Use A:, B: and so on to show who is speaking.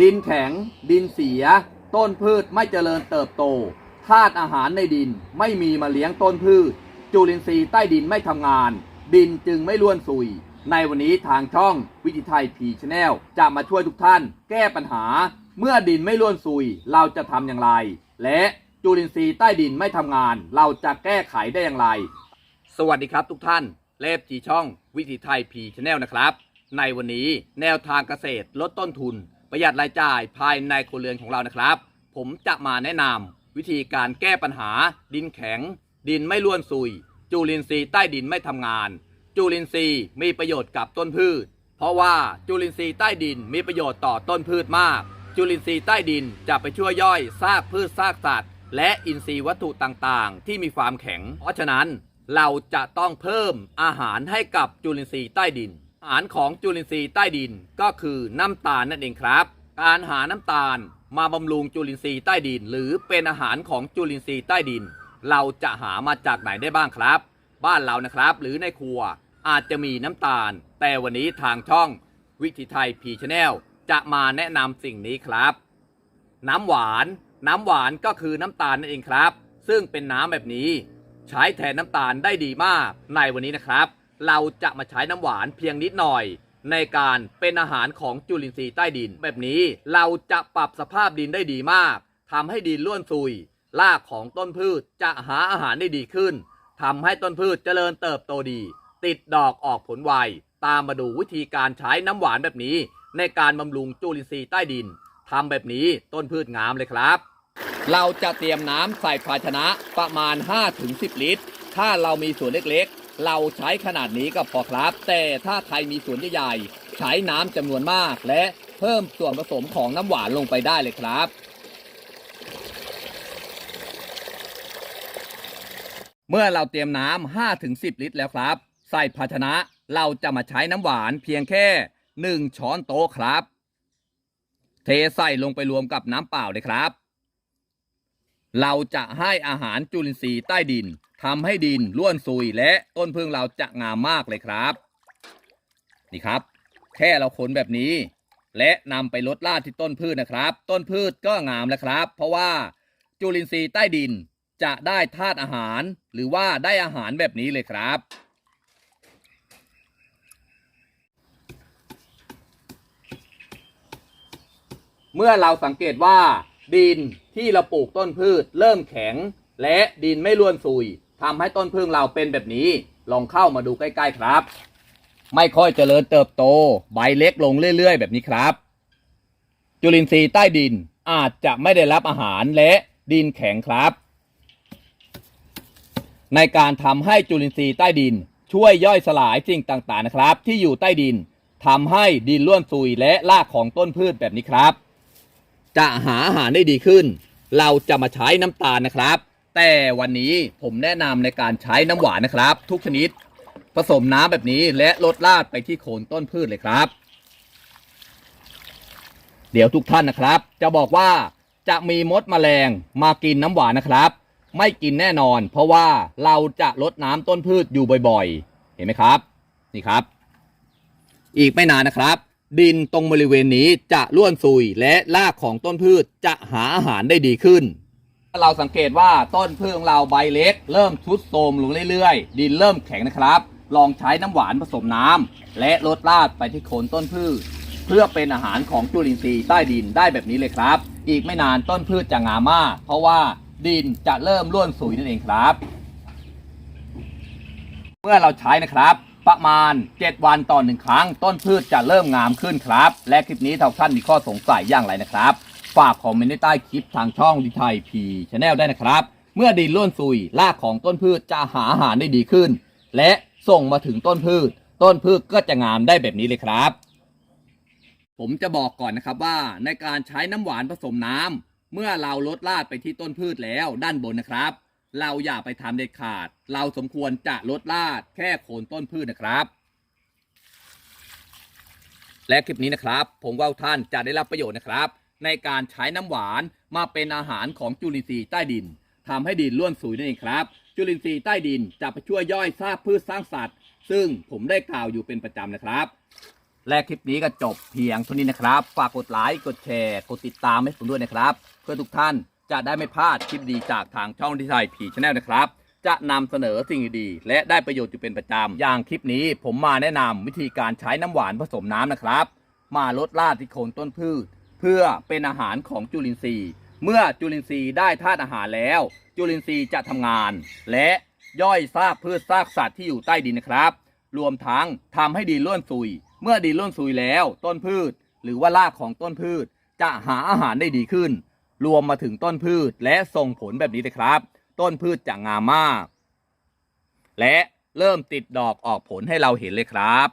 A: ดินแข็ง ดินเสีย ต้นพืชไม่เจริญเติบโตธาตุอาหารในดินไม่มีมาเลี้ยงต้นพืช จุลินทรีย์ใต้ดินไม่ทำงาน ดินจึงไม่ล้วนซุย ในวันนี้ทางช่องวิจิไทยพีชแนลจะมาช่วยทุกท่าน แก้ปัญหา เมื่อดินไม่ล้วนซุย เราจะทำอย่างไร และจุลินทรีย์ใต้ดินไม่ทำงาน เราจะแก้ไขได้อย่างไร สวัสดีครับทุกท่านเลฟจีช่องวิถีไทยพีชแนลนะครับ ในวันนี้แนวทางเกษตรลดต้นทุน ประหยัดรายจ่ายภายในครัวเรือนของเรานะครับ ผมจะมาแนะนำวิธีการแก้ปัญหา ดินแข็ง ดินไม่ล้วนซุย จุลินทรีย์ใต้ดินไม่ทำงาน จุลินทรีย์มีประโยชน์กับต้นพืช เพราะว่าจุลินทรีย์ใต้ดินมีประโยชน์ต่อต้นพืชมาก จุลินทรีย์ใต้ดินจะไปช่วยย่อยซากพืชซากสัตว์ และอินทรีย์วัตถุต่างๆ ที่มีความแข็ง เพราะฉะนั้นเราจะต้องเพิ่มอาหารให้กับจุลินทรีย์ใต้ดิน อาหารของจุลินทรีย์ใต้ดินก็คือน้ำตาลนั่นเองครับ การหาน้ำตาลมาบำรุงจุลินทรีย์ใต้ดิน หรือเป็นอาหารของจุลินทรีย์ใต้ดิน เราจะหามาจากไหนได้บ้างครับ บ้านเรานะครับ หรือในครัวอาจจะมีน้ำตาล แต่วันนี้ทางช่องวิถีไทยพีชแนลจะมาแนะนำสิ่งนี้ครับ น้ำหวาน น้ำหวานก็คือน้ำตาลนั่นเองครับ ซึ่งเป็นน้ำแบบนี้ ใช้แทนน้ำตาลได้ดีมากในวันนี้นะครับ เราจะมาใช้น้ำหวานเพียงนิดหน่อย ในการเป็นอาหารของจุลินทรีย์ใต้ดิน แบบนี้เราจะปรับสภาพดินได้ดีมากทำให้ดินล้วนซุยรากของต้นพืชจะหาอาหารได้ดีขึ้นทำให้ต้นพืชเจริญเติบโตดี ติดดอกออกผลไวตามมาดูวิธีการใช้น้ำหวานแบบนี้ ในการบำรุงจุลินทรีย์ใต้ดินทำแบบนี้ต้นพืชงามเลยครับ เราจะเตรียมน้ำใส่ภาชนะประมาณ 5-10 ลิตร ถ้าเรามีส่วนเล็ก เราใช้ขนาดนี้ก็พอครับ แต่ถ้าใครมีสวนใหญ่ๆใช้น้ำจำนวนมาก และเพิ่มส่วนผสมของน้ำหวานลงไปได้เลยครับ เมื่อเราเตรียมน้ำ5-10 ลิตรแล้วครับ ใส่ภาชนะเราจะมาใช้น้ำหวานเพียงแค่ 1 ช้อนโต๊ะครับ เทใส่ลงไปรวมกับน้ำเปล่าเลยครับ เราจะให้อาหารจุลินทรีย์ใต้ดิน ทำให้ดินร่วนซุยและต้นพึ่งเราจะงามมากเลยครับ นี่ครับ แค่เราขนแบบนี้ และนำไปลดลาดที่ต้นพืชนะครับ ต้นพืชก็งามแล้วครับ เพราะว่าจุลินทรีย์ใต้ดินจะได้ธาตุอาหาร หรือว่าได้อาหารแบบนี้เลยครับเมื่อเราสังเกตว่า ดินที่เราปลูกต้นพืช เริ่มแข็ง และดินไม่ร่วนซุย ทำให้ต้นพึ่งเราเป็นแบบนี้ ลองเข้ามาดูใกล้ ๆครับ ไม่ค่อยเจริญเติบโต ใบเล็กลงเรื่อย ๆ แบบนี้ครับ จุลินทรีย์ใต้ดินอาจจะไม่ได้รับอาหารและดินแข็งครับ ในการทำให้จุลินทรีย์ใต้ดินช่วยย่อยสลายสิ่งต่างๆนะครับ ที่อยู่ใต้ดินทำให้ดินร่วนซุยและรากของต้นพืชแบบนี้ครับ จะหาอาหารได้ดีขึ้น เราจะมาใช้น้ำตาลนะครับ แต่วันนี้ผมแนะนำในการใช้น้ำหวานนะครับ ทุกชนิด ผสมน้ำแบบนี้และลดราดไปที่โคนต้นพืชเลยครับ เดี๋ยวทุกท่านนะครับ จะบอกว่าจะมีมดแมลงมากินน้ำหวานนะครับ ไม่กินแน่นอน เพราะว่าเราจะลดน้ำต้นพืชอยู่บ่อยๆ เห็นไหมครับ นี่ครับ อีกไม่นานนะครับ ดินตรงบริเวณนี้จะร่วนซุยและรากของต้นพืชจะหาอาหารได้ดีขึ้น เราสังเกตว่าต้นพืชของเราใบเล็ก เริ่มทุดโทรมลงเรื่อยๆ ดินเริ่มแข็งนะครับ ลองใช้น้ำหวานผสมน้ำและลดราดไปที่โคนต้นพืช เพื่อเป็นอาหารของจุลินทรีย์ใต้ดินได้แบบนี้เลยครับ อีกไม่นานต้นพืชจะงามมาก เพราะว่าดินจะเริ่มร่วนซุยนั่นเองครับ เมื่อเราใช้นะครับประมาณ 7 วันต่อหนึ่งครั้ง ต้นพืชจะเริ่มงามขึ้นครับ และคลิปนี้ถ้าท่านมีข้อสงสัยอย่างไรนะครับ ฝากคอมเมนต์ใต้คลิปทางช่องดิไทยพีชแนลได้นะครับ เมื่อดินร่วนซุยรากของต้นพืชจะหาอาหารได้ดีขึ้น และส่งมาถึงต้นพืช ต้นพืชก็จะงามได้แบบนี้เลยครับ ผมจะบอกก่อนนะครับว่าในการใช้น้ำหวานผสมน้ำเมื่อเราลดราดไปที่ต้นพืชแล้วด้านบนนะครับ เราอย่าไปทำเด็ดขาด เราสมควรจะลดราดแค่โคนต้นพืชนะครับและคลิปนี้นะครับ ผมว่าท่านจะได้รับประโยชน์นะครับ ในการใช้น้ำหวานมาเป็นอาหารของจุลินทรีย์ใต้ดินทำให้ดินร่วนซุยนั่นเองครับ จุลินทรีย์ใต้ดินจะไปช่วยย่อยซากพืชสร้างสัตว์ ซึ่งผมได้กล่าวอยู่เป็นประจำนะครับ และคลิปนี้ก็จบเพียงเท่านี้นะครับ ฝากกดไลค์กดแชร์กดติดตามให้ผมด้วยนะครับ เพื่อทุกท่านจะได้ไม่พลาดคลิปดีจากทางช่องที่ไทยผีชาแนลนะครับ จะนำเสนอสิ่งดีและได้ประโยชน์อยู่เป็นประจำอย่างคลิปนี้ผมมาแนะนำวิธีการใช้น้ำหวานผสมน้ำนะครับ มาลดราดที่โคนต้นพืช เพื่อเป็นอาหารของจุลินทรีย์ เมื่อจุลินทรีย์ได้ธาตุอาหารแล้ว จุลินทรีย์จะทำงาน และย่อยซากพืชซากสัตว์ที่อยู่ใต้ดินนะครับ รวมทั้งทำให้ดินร่วนซุย เมื่อดินร่วนซุยแล้ว ต้นพืช หรือว่ารากของต้นพืช จะหาอาหารได้ดีขึ้น รวมมาถึงต้นพืชและส่งผลแบบนี้เลยครับ ต้นพืชจะงามมาก และเริ่มติดดอกออกผลให้เราเห็นเลยครับ